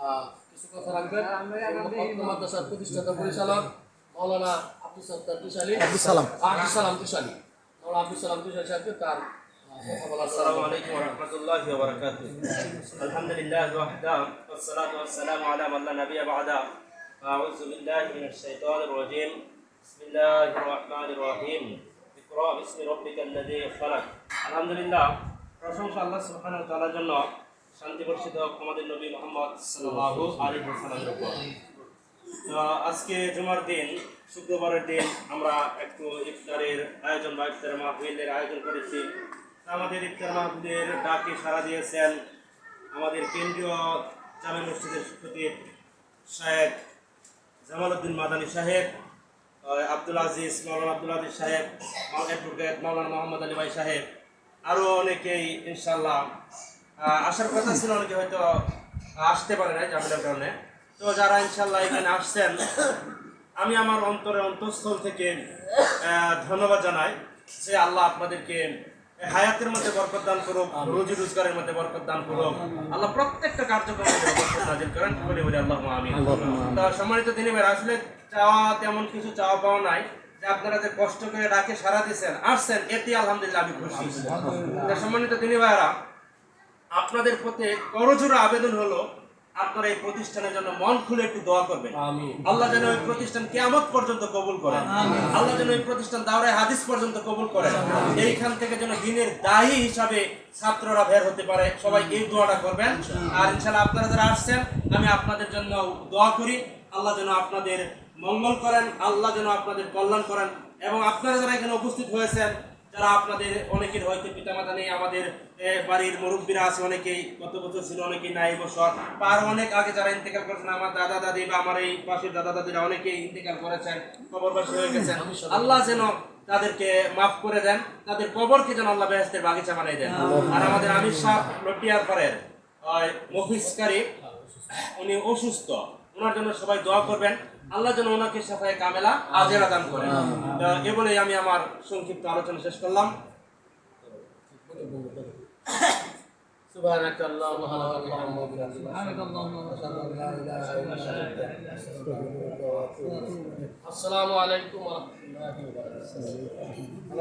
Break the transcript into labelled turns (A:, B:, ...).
A: আহ, কিছু কথা রাখবেন মোহাম্মদ মাদ্রাসার প্রতিষ্ঠাতা পরিচালক মৌলানা আব্দুল সত্তার তুষালী
B: আব্দুল সালাম।
A: আব্দুল সালাম তুষালী মৌলানা আব্দুল সালাম তুষালী সাহেবকে তার আহ, কথা বলার
C: السلام عليكم ورحمة الله وبركاته الحمد لله وحده والصلاة والسلام على من لا نبي بعده أعوذ بالله من الشيطان الرجيم بسم الله الرحمن الرحيم اقرأ باسم ربك الذي خلق الحمد لله প্রশংসা আল্লাহ সুবহানাহু ওয়া তাআলার জন্য শান্তি বর্ষিত আমাদের নবী মুহাম্মদ আলাইহি ওয়াসাল্লামের উপর। আজকে জুমার দিন, শুক্রবারের দিন আমরা একটু ইফতারের আয়োজন বা ইফতার মাহফিলের আয়োজন করেছি। আমাদের ইফতার মাহফিলের ডাকে সাড়া দিয়েছেন আমাদের কেন্দ্রীয় জামে মসজিদের সচিব সাহেব জামালউদ্দিন মাদানী সাহেব আব্দুল আজিজ মৌলানা আব্দুল আজিজ সাহেব অ্যাডভোকেট মৌলানা মোহাম্মদ আলী ভাই সাহেব আরও অনেকেই ইনশাল্লাহ আসার কথা ছিল অনেকে হয়তো আসতে পারে না ঝামেলার কারণে। তো যারা ইনশাল্লাহ এখানে আসছেন আমি আমার অন্তরে অন্তঃস্থল থেকে ধন্যবাদ জানাই যে আল্লাহ আপনাদেরকে হায়াতের মধ্যে বরকত দান করুক রুজি রোজগারের মধ্যে বরকত দান করুক। আল্লাহ প্রত্যেকটা কার্যক্রমে বরকত নাজিল করেন বলে বলে আল্লাহ আমিন। তো সম্মানিত দিনী ভাই আসলে চাওয়া তেমন কিছু চাওয়া পাওয়া নাই যে আপনারা যে কষ্ট করে ডাকে সারা দিয়েছেন আসছেন এতে আলহামদুলিল্লাহ আমি খুশি। সম্মানিত দিনী ভাইরা আপনাদের প্রতি করজোড়া আবেদন হলো আপনারা এই প্রতিষ্ঠানের জন্য মন খুলে একটু দোয়া করবেন। আল্লাহ যেন ওই প্রতিষ্ঠান কেয়ামত পর্যন্ত কবুল করেন। আল্লাহ যেন ওই প্রতিষ্ঠান দাওরায় হাদিস পর্যন্ত কবুল করেন। এইখান থেকে যেন দিনের দায়ী হিসাবে ছাত্ররা বের হতে পারে। সবাই এই দোয়াটা করবেন। আর ইনশাআল্লাহ আপনারা যারা আসছেন আমি আপনাদের জন্য দোয়া করি। আল্লাহ যেন আপনাদের মঙ্গল করেন আল্লাহ যেন আপনাদের কল্যাণ করেন। এবং আপনারা যারা এখানে উপস্থিত হয়েছেন যারা আপনাদের অনেকের হয়তো পিতামাতা নেই আমাদের বাড়ির মুরব্বীরা আছে অনেকেই গত বছর ছিল অনেকেই নাই বছর। বা আরও অনেক আগে যারা ইন্তেকাল করেছেন আমার দাদা দাদি বা আমার এই পাশের দাদা দাদিরা অনেকেই ইন্তেকাল করেছেন কবরবাসী হয়ে গেছেন। আল্লাহ যেন তাদেরকে মাফ করে দেন তাদের কবরকে যেন আল্লাহ বেহেস্তের বাগিচা বানিয়ে দেন। আর আমাদের আমির সাহ লটিয়ার পরের মফিসকারী উনি অসুস্থ। ওনার জন্য সবাই দোয়া করবেন। আল্লাহ যেন ওনাকে সাফায় কামেলা আজেরা দান করেন তো এ বলেই আমি আমার সংক্ষিপ্ত আলোচনা শেষ করলাম
A: سبحانك اللهم وبحمدك سبحانك اللهم السلام عليكم ورحمة الله وبركاته